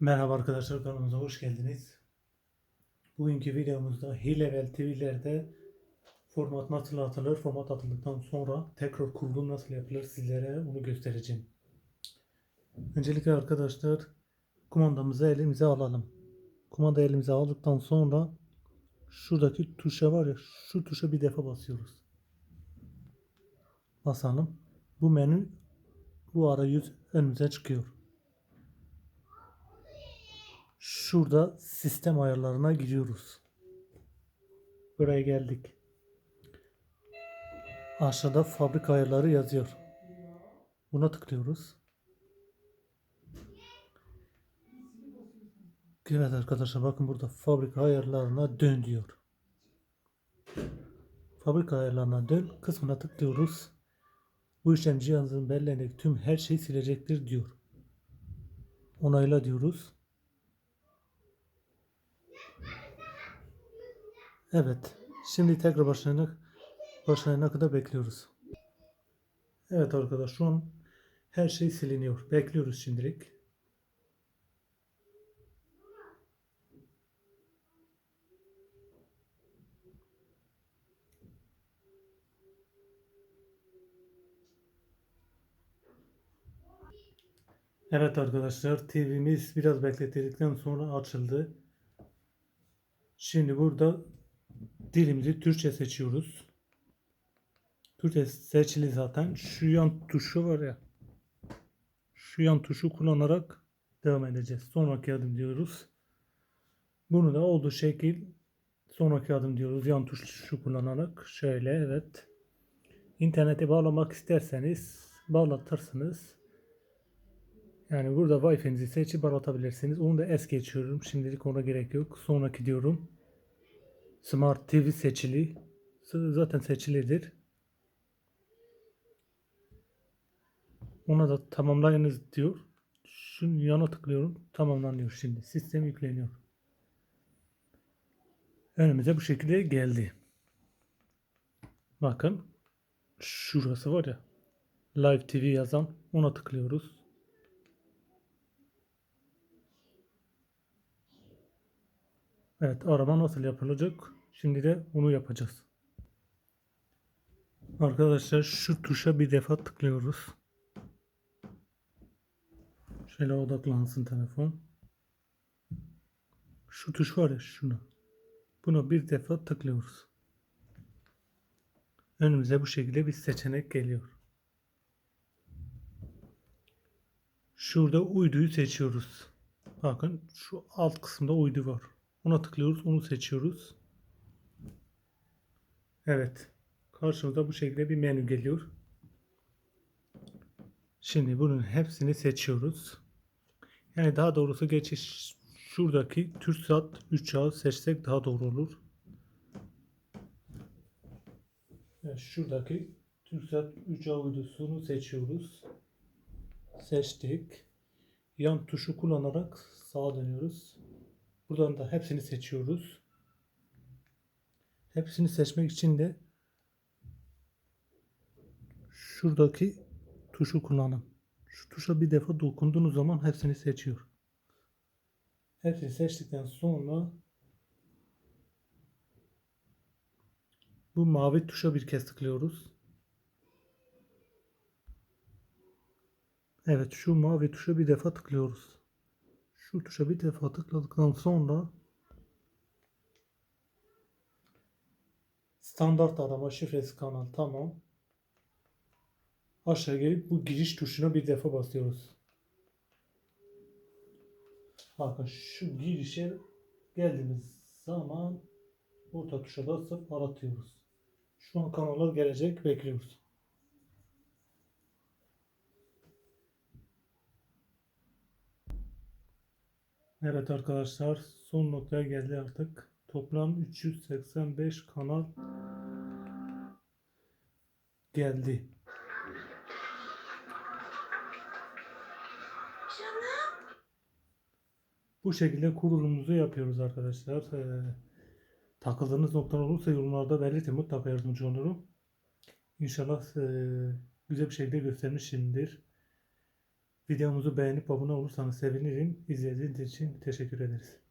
Merhaba arkadaşlar kanalımıza hoş geldiniz. Bugünkü videomuzda Hilevel TV'lerde format nasıl atılır, format atıldıktan sonra tekrar kurulum nasıl yapılır sizlere onu göstereceğim. Öncelikle arkadaşlar kumandamızı elimize alalım. Kumanda elimize aldıktan sonra şuradaki tuşa var ya şu tuşa bir defa basıyoruz. Basalım. Bu menü bu arayüz önümüze çıkıyor. Şurada sistem ayarlarına giriyoruz. Buraya geldik. Aşağıda fabrika ayarları yazıyor. Buna tıklıyoruz. Evet arkadaşlar bakın burada fabrika ayarlarına dön diyor. Fabrika ayarlarına dön kısmına tıklıyoruz. Bu işlem cihazın belleğindeki tüm her şeyi silecektir diyor. Onayla diyoruz. Evet. Şimdi tekrar başlayana, başlayana kadar bekliyoruz. Evet arkadaş şu an her şey siliniyor. Bekliyoruz şimdilik. Evet arkadaşlar TV'miz biraz beklettikten sonra açıldı. Şimdi burada dilimizi Türkçe seçiyoruz. Türkçe seçili zaten. Şu yan tuşu var ya. Şu yan tuşu kullanarak devam edeceğiz. Sonraki adım diyoruz. Bunu da olduğu şekil sonraki adım diyoruz. Yan tuşu kullanarak. Şöyle evet. İnternete bağlamak isterseniz bağlatırsınız. Yani burada Wi-Fi'nizi seçip bağlatabilirsiniz. Onu da es geçiyorum. Şimdilik ona gerek yok. Sonraki diyorum. Smart TV seçili. Zaten seçilidir. Ona da tamamlayınız diyor. Şunun yana tıklıyorum. Tamamlanıyor şimdi. Sistem yükleniyor. Önümüze bu şekilde geldi. Bakın. Şurası var ya. Live TV yazan. Ona tıklıyoruz. Evet arama nasıl yapılacak? Şimdi de onu yapacağız. Arkadaşlar şu tuşa bir defa tıklıyoruz. Şöyle odaklansın telefon. Şu tuş var ya şuna. Buna bir defa tıklıyoruz. Önümüze bu şekilde bir seçenek geliyor. Şurada uyduyu seçiyoruz. Bakın şu alt kısımda uydu var. Ona tıklıyoruz. Onu seçiyoruz. Evet. Karşımıza bu şekilde bir menü geliyor. Şimdi bunun hepsini seçiyoruz. Yani daha doğrusu geçiş şuradaki TürkSat 3 ağı seçsek daha doğru olur. Evet, şuradaki TürkSat 3 ağı uydusunu seçiyoruz. Seçtik. Yan tuşu kullanarak sağa dönüyoruz. Buradan da hepsini seçiyoruz. Hepsini seçmek için de şuradaki tuşu kullanın. Şu tuşa bir defa dokunduğunuz zaman hepsini seçiyor. Hepsini seçtikten sonra bu mavi tuşa bir kez tıklıyoruz. Evet şu mavi tuşa bir defa tıklıyoruz. Şu tuşa bir defa tıkladıktan sonra standart arama şifresi kanal tamam. Aşağı gelip bu giriş tuşuna bir defa basıyoruz. Bakın şu girişe geldiğimiz zaman orta tuşa basıp aratıyoruz. Şu an kanallar gelecek bekliyoruz. Evet arkadaşlar son noktaya geldi artık. Toplam 385 kanal geldi. Bu şekilde kurulumuzu yapıyoruz arkadaşlar. Ee, takıldığınız noktalar olursa yorumlarda belirtin mutlaka yardımcı olurum. İnşallah e, güzel bir şekilde göstermişimdir. Videomuzu beğenip abone olursanız sevinirim. İzlediğiniz için teşekkür ederiz.